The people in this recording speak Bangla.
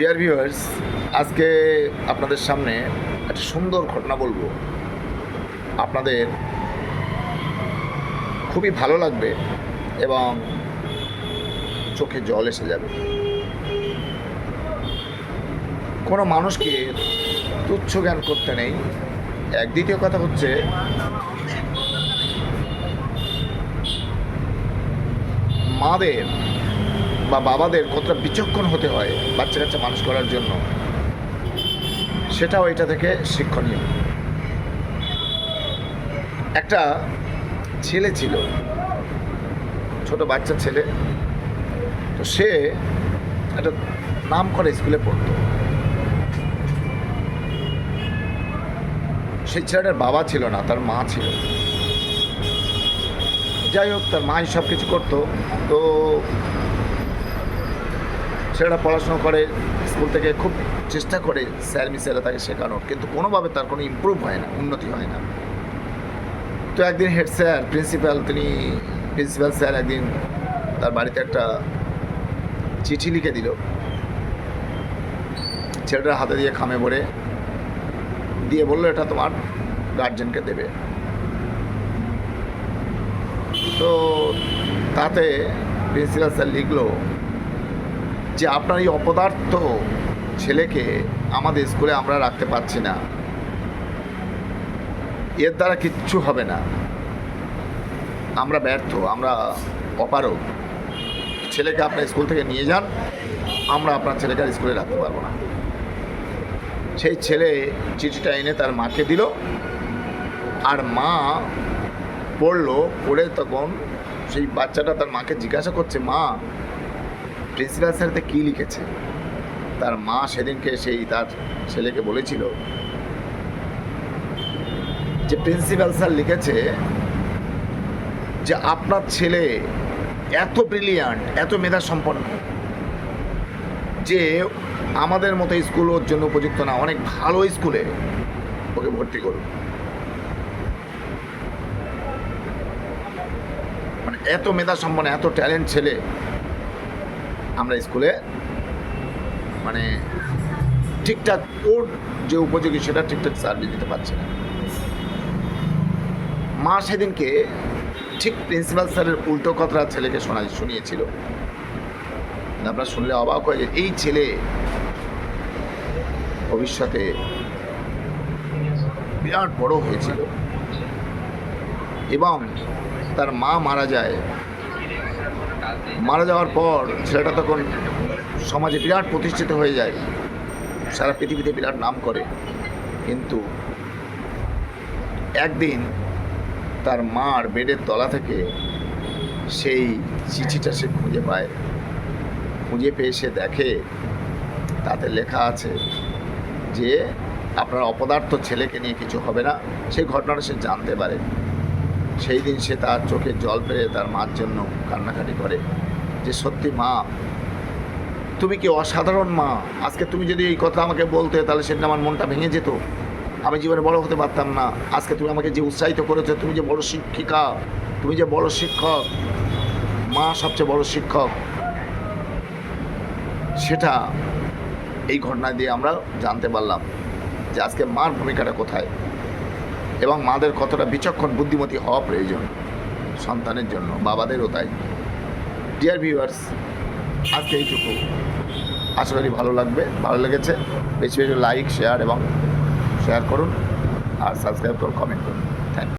ডিয়ার ভিউয়ার্স আজকে আপনাদের সামনে একটা সুন্দর ঘটনা বলব। আপনাদের খুবই ভালো লাগবে এবং চোখে জল এসে যাবে। কোনো মানুষকে তুচ্ছ জ্ঞান করতে নেই। এক দ্বিতীয় কথা হচ্ছে, মাদের বা বাবাদের কতটা বিচক্ষণ হতে হয় বাচ্চা কাচ্চা মানুষ করার জন্য, সেটাও এটা থেকে শিক্ষণীয়। একটা ছেলে ছিল, ছোট বাচ্চা ছেলে, তো সে একটা নাম করে স্কুলে পড়তো। সেই ছেলেটার বাবা ছিল না, তার মা ছিল। যাই হোক, তার মাই সব কিছু করতো, তো ছেলেটা পড়াশোনা করে, স্কুল থেকে খুব চেষ্টা করে স্যার মিসেরা তাকে শেখানোর কিন্তু কোনোভাবে তার কোনো ইম্প্রুভ হয় না, উন্নতি হয় না। তো একদিন হেড স্যার, প্রিন্সিপাল, তিনি প্রিন্সিপাল স্যার একদিন তার বাড়িতে একটা চিঠি লিখে দিল। ছেলেটার হাতে দিয়ে খামে ভরে দিয়ে বলল, এটা তোমার গার্জেনকে দেবে। তো তাতে প্রিন্সিপাল স্যার লিখলো যে আপনার এই অপদার্থ ছেলেকে আমাদের স্কুলে আমরা রাখতে পারছি না। এর দ্বারা কিচ্ছু হবে না। আমরা ব্যর্থ, আমরা অপারগ। ছেলেকে আপনার স্কুল থেকে নিয়ে যান, আমরা আপনার ছেলেকে আর স্কুলে রাখতে পারব না। সেই ছেলে চিঠিটা এনে তার মাকে দিল, আর মা পড়ল, পড়ে তখন সেই বাচ্চাটা তার মাকে জিজ্ঞাসা করছে, মা প্রিন্সিপাল স্যারতে কী লিখেছে? তার মা সেদিনকে সেই তার ছেলেকে বলেছিল যে প্রিন্সিপাল স্যার লিখেছে যে আপনার ছেলে এত ব্রিলিয়ান্ট এত মেধা সম্পন্ন যে আমাদের মতো স্কুল ওর জন্য উপযুক্ত না, অনেক ভালো স্কুলে ওকে ভর্তি করুন। মানে এত মেধা সম্পন্ন এত ট্যালেন্ট ছেলে আমরা স্কুলে মানে ঠিকঠাক ওর যে উপযোগী সেটা ঠিকঠাক সার্ভিস দিতে পারছে না। মা সেদিনকে ঠিক প্রিন্সিপাল স্যারের উল্টো কথা ছেলেকে শোনা শুনিয়েছিল। আপনারা শুনলে অবাক হয়ে যে এই ছেলে ভবিষ্যতে বিরাট বড় হয়েছিল। এবং তার মা মারা যায় মারা যাওয়ার পর ছেলেটা তখন সমাজে বিরাট প্রতিষ্ঠিত হয়ে যায়। সারা পৃথিবীতে বিরাট নাম করে। কিন্তু একদিন তার মার বেডের তলা থেকে সেই চিঠিটা সে খুঁজে পায়। খুঁজে পেয়ে সে দেখে, তাতে লেখা আছে যে, আপনার অপদার্থ ছেলেকে নিয়ে কিছু হবে না, সেই ঘটনাটা সে জানতে পারে। সেই দিন সে তার চোখে জল পেয়ে তার মার জন্য কান্নাকাটি করে যে, সত্যি মা, তুমি কি অসাধারণ মা। আজকে তুমি যদি এই কথা আমাকে বলতে, তাহলে সেদিন আমার মনটা ভেঙে যেত। আমি জীবনে বড় হতে পারতাম না। আজকে তুমি আমাকে যে উৎসাহিত করেছ, তুমি যে বড় শিক্ষিকা, তুমি যে বড় শিক্ষক, মা সবচেয়ে বড় শিক্ষক, সেটা এই ঘটনা দিয়ে আমরা জানতে পারলাম যে আজকে মার ভূমিকাটা কোথায়। এবং মাদের কতটা বিচক্ষণ, বুদ্ধিমতী হওয়া প্রয়োজন সন্তানের জন্য, বাবাদেরও তাই। ডিয়ার ভিউয়ার্স আজকে এইটুকু। আশা করি ভালো লাগবে, ভালো লেগেছে। বেশি বেশি লাইক শেয়ার এবং শেয়ার করুন আর সাবস্ক্রাইব করুন কমেন্ট করুন।